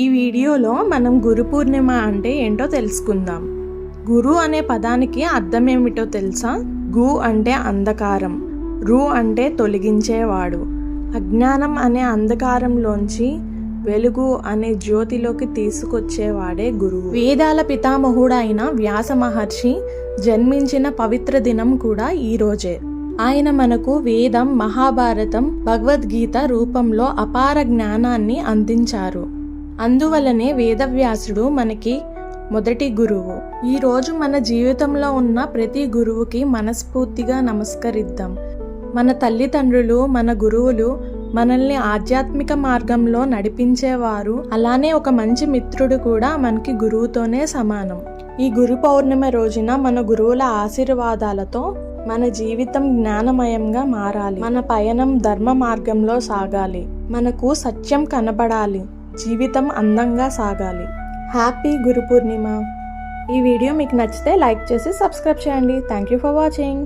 ఈ వీడియోలో మనం గురు పూర్ణిమ అంటే ఏంటో తెలుసుకుందాం. గురు అనే పదానికి అర్థం ఏమిటో తెలుసా? గు అంటే అంధకారం రు అంటే తొలగించేవాడు. అజ్ఞానం అనే అంధకారంలోంచి వెలుగు అనే జ్యోతిలోకి తీసుకొచ్చేవాడే గురువు. వేదాల పితామహుడైన వ్యాస మహర్షి జన్మించిన పవిత్ర దినం కూడా ఈరోజే ఆయన మనకు వేదం మహాభారతం భగవద్గీత రూపంలో అపార జ్ఞానాన్ని అందించారు. అందువలనే వేదవ్యాసుడు మనకి మొదటి గురువు. ఈరోజు మన జీవితంలో ఉన్న ప్రతి గురువుకి మనస్ఫూర్తిగా నమస్కరిద్దాం. మన తల్లిదండ్రులు మన గురువులు మనల్ని ఆధ్యాత్మిక మార్గంలో నడిపించేవారు. అలానే ఒక మంచి మిత్రుడు కూడా మనకి గురువుతోనే సమానం. ఈ గురు పౌర్ణమి రోజున మన గురువుల ఆశీర్వాదాలతో మన జీవితం జ్ఞానమయంగా మారాలి. మన పయనం ధర్మ మార్గంలో సాగాలి. మనకు సత్యం కనబడాలి. జీవితం అందంగా సాగాలి. హ్యాపీ గురు పూర్ణిమ. ఈ వీడియో మీకు నచ్చితే లైక్ చేసి సబ్స్క్రైబ్ చేయండి. Thank you for watching.